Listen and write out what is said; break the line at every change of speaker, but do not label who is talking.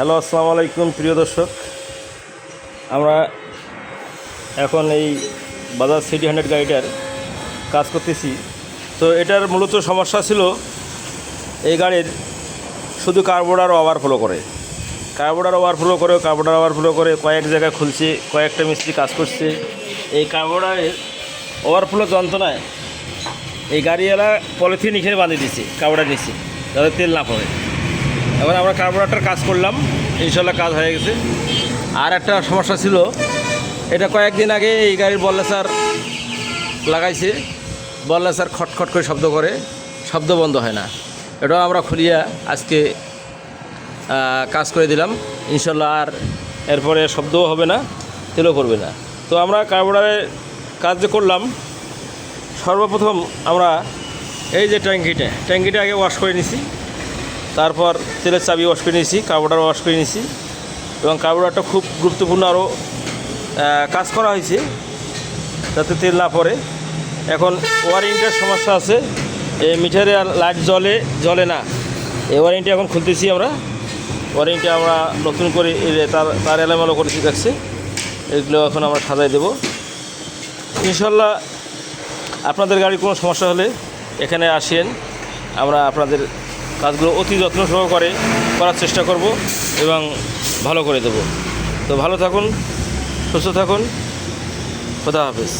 Hello, আসসালামু আলাইকুম, প্রিয় দর্শক। আমরা এখন এই বাজাজ সিটি হান্ড্রেড গাড়িটার কাজ করতেছি। তো এটার মূলত সমস্যা ছিল, এই গাড়ির শুধু কার্বোর্ডার ওভারফ্লো করে। কার্বোর্ডার ওভারফ্লো করে কার্বোর্ডার ওভারফ্লো করে কয়েক জায়গায় খুলছে, কয়েকটা মিস্ত্রি কাজ করছে। এই কার্বোর্ডারের ওভারফ্লো যন্ত্রণায় এই গাড়িওয়ালা পলিথিন এখানে বাঁধিয়ে দিচ্ছে কার্বোর্ডার নিচ্ছে যাতে তেল না পড়ে। এবার আমরা কার্বোরেটর কাজ করলাম। ইনশাল্লাহ কাজ হয়ে গেছে। আর একটা সমস্যা ছিল, এটা কয়েকদিন আগে এই গাড়ির বল্লেসার লাগাইছে। বল্লেসার খটখট করে শব্দ করে, শব্দ বন্ধ হয় না। এটাও আমরা খুলিয়া আজকে কাজ করে দিলাম। ইনশাল্লাহ আর এরপরে শব্দও হবে না, তেলও করবে না। তো আমরা কার্বোরেটারের কাজ যে করলাম, সর্বপ্রথম আমরা এই যে ট্যাঙ্কিটা ট্যাঙ্কিটা আগে ওয়াশ করে নিছি। তারপর তেলের চাবি ওয়াশ করে নিয়েছি কার্বোরেটার ওয়াশ করে নিয়েছি এবং কার্বোরেটারটা খুব গুরুত্বপূর্ণ আরও কাজ করা হয়েছে যাতে তেল না পড়ে। এখন ওয়ারিংটার সমস্যা আছে, এই মিটারে লাইট জ্বলে জ্বলে না। এই ওয়ারিংটা এখন খুলতেছি আমরা। ওয়ারিংটা আমরা নতুন করে তার তার এলোমেলো করেছি দেখছে। এগুলো এখন আমরা সাজাই দেবো। ইনশাল্লাহ আপনাদের গাড়ির কোনো সমস্যা হলে এখানে আসেন। আমরা আপনাদের কাজগুলো অতি যত্ন সহকারে করার চেষ্টা করব এবং ভালো করে দেব। তো ভালো থাকুন, সুস্থ থাকুন, খোদা হাফেজ।